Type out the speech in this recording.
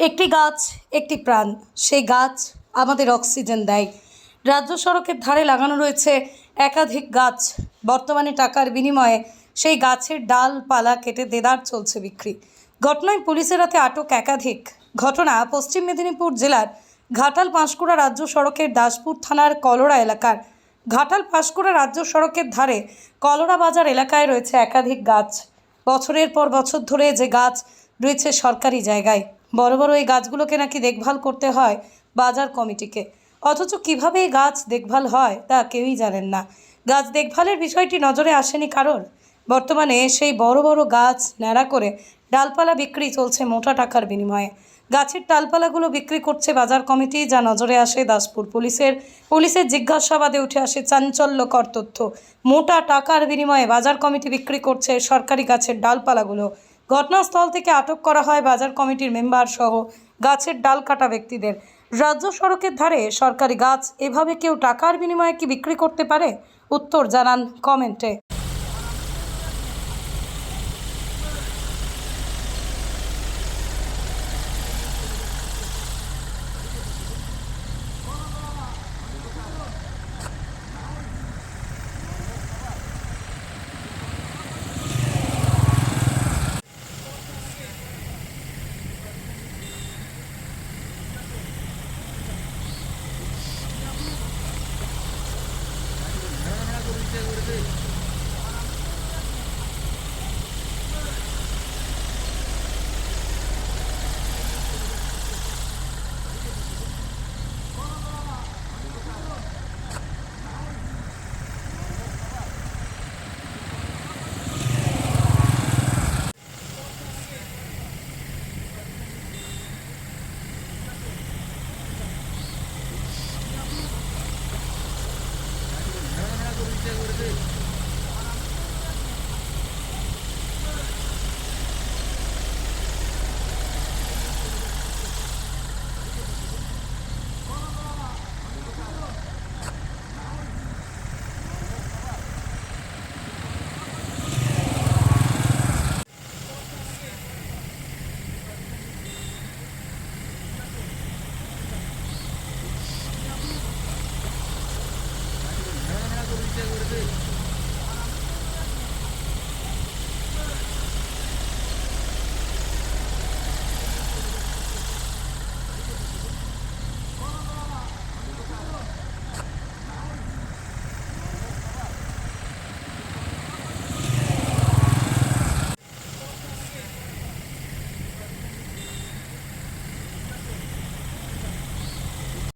একটি গাছ, একটি প্রাণ। সেই গাছ আমাদের অক্সিজেন দেয়। রাজ্য সড়কের ধারে লাগানো রয়েছে একাধিক গাছ। বর্তমানে টাকার বিনিময়ে সেই গাছের ডালপালা কেটে দেদার চলছে বিক্রি। ঘটনায় পুলিশের হাতে আটক একাধিক। ঘটনা পশ্চিম মেদিনীপুর জেলার ঘাটাল পাঁশকুড়া রাজ্য সড়কের দাসপুর থানার কলোরা এলাকার। ঘাটাল পাঁশকুড়া রাজ্য সড়কের ধারে কলোরা বাজার এলাকায় রয়েছে একাধিক গাছ। বছরের পর বছর ধরে যে গাছ রয়েছে সরকারি জায়গায়। বড় বড় এই গাছগুলোকে নাকি দেখভাল করতে হয় বাজার কমিটিকে। অথচ কীভাবে এই গাছ দেখভাল হয় তা কেউই জানেন না। গাছ দেখভালের বিষয়টি নজরে আসেনি কারোর। বর্তমানে সেই বড় বড় গাছ ন্যাড়া করে ডালপালা বিক্রি চলছে মোটা টাকার বিনিময়ে। গাছের ডালপালাগুলো বিক্রি করছে বাজার কমিটি, যা নজরে আসে দাসপুর পুলিশের। পুলিশের জিজ্ঞাসাবাদে উঠে আসে চাঞ্চল্যকর তথ্য। মোটা টাকার বিনিময়ে বাজার কমিটি বিক্রি করছে সরকারি গাছের ডালপালাগুলো। ঘটনাস্থল থেকে আটক করা হয় বাজার কমিটির মেম্বার সহ গাছের ডাল কাটা ব্যক্তিদের। রাজ্য সড়কের ধারে সরকারি গাছ, এভাবে কেউ টাকার বিনিময়ে কি বিক্রি করতে পারে? উত্তর জানান কমেন্টে। இருக்கிறது Thank you.